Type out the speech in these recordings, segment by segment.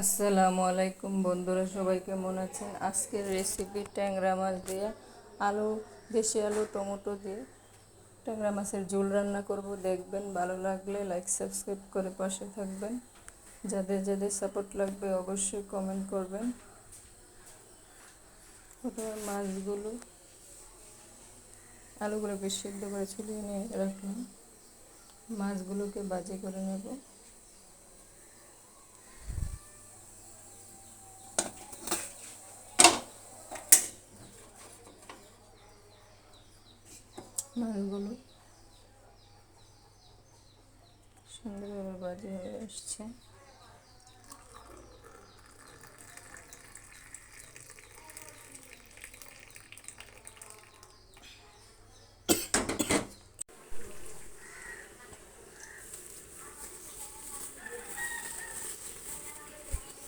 আসসালামু আলাইকুম বন্ধুরা, সবাই কেমন আছেন? আজকের রেসিপি ট্যাংরা মাছ দিয়ে আলু, দেশি আলু, টমেটো দিয়ে ট্যাংরা মাছের ঝোল রান্না করব। দেখবেন ভালো লাগলে লাইক সাবস্ক্রাইব করে পাশে থাকবেন। যাদের যাদের সাপোর্ট লাগবে অবশ্যই কমেন্ট করবেন। প্রথমে মাছগুলো, আলুগুলোকে সিদ্ধ করে ছুলিয়ে নিয়ে রাখলাম। মাছগুলোকে বাজে করে নেব। মাছগুলো সুন্দরভাবে বাজি হয়ে আসছে।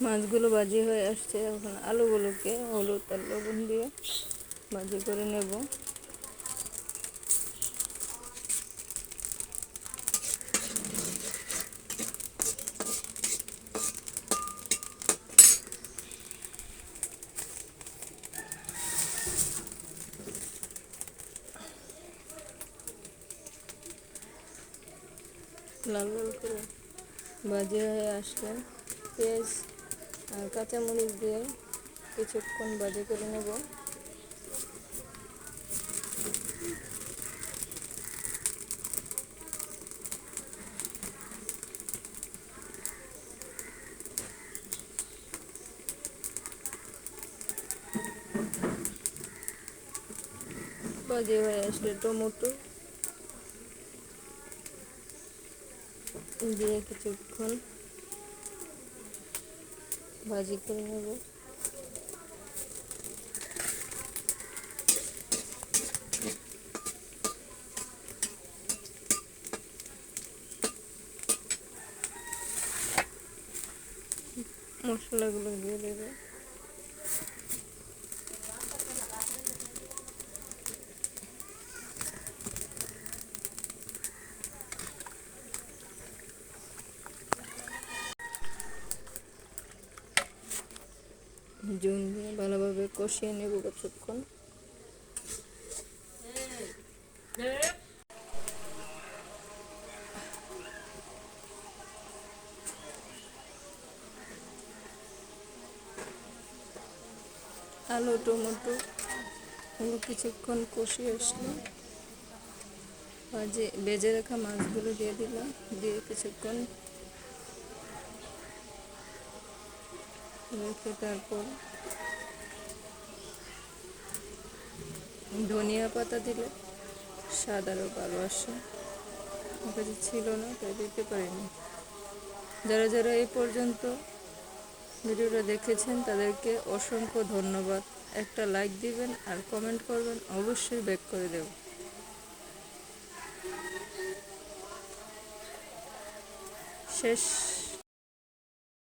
মাছগুলো বাজি হয়ে আসছে। এখন আলুগুলোকে হলুদ আর লবণ দিয়ে বাজি করে নেব। লাল লাল করে ভাজি হয়ে আসলে। পেঁয়াজ আর কাঁচামরিচ দিয়ে কিছুক্ষণ ভাজি করে নেব। ভাজি হয়ে আসলে টমেটো। দিয়ে কিছুক্ষণ ভাজি করে নেব। মশলাগুলো দিয়ে দেবে। জুন দিয়ে ভালোভাবে কষিয়ে নেব কিছুক্ষণ আলু, টমেটো এগুলো কিছুক্ষণ কষিয়ে আসলো ভাজে রাখা মাছগুলো দিয়ে দিলাম, দিয়ে কিছুক্ষণ রেখে তারপর ধনিয়া পাতা দিলে স্বাদ আরও ভালো আমার কাছে ছিল না, তাই দিতে পারিনি। যারা যারা এই পর্যন্ত ভিডিওটা দেখেছেন, তাদেরকে অসংখ্য ধন্যবাদ। একটা লাইক দিবেন আর কমেন্ট করবেন, অবশ্যই ব্যাক করে দেব। শেষ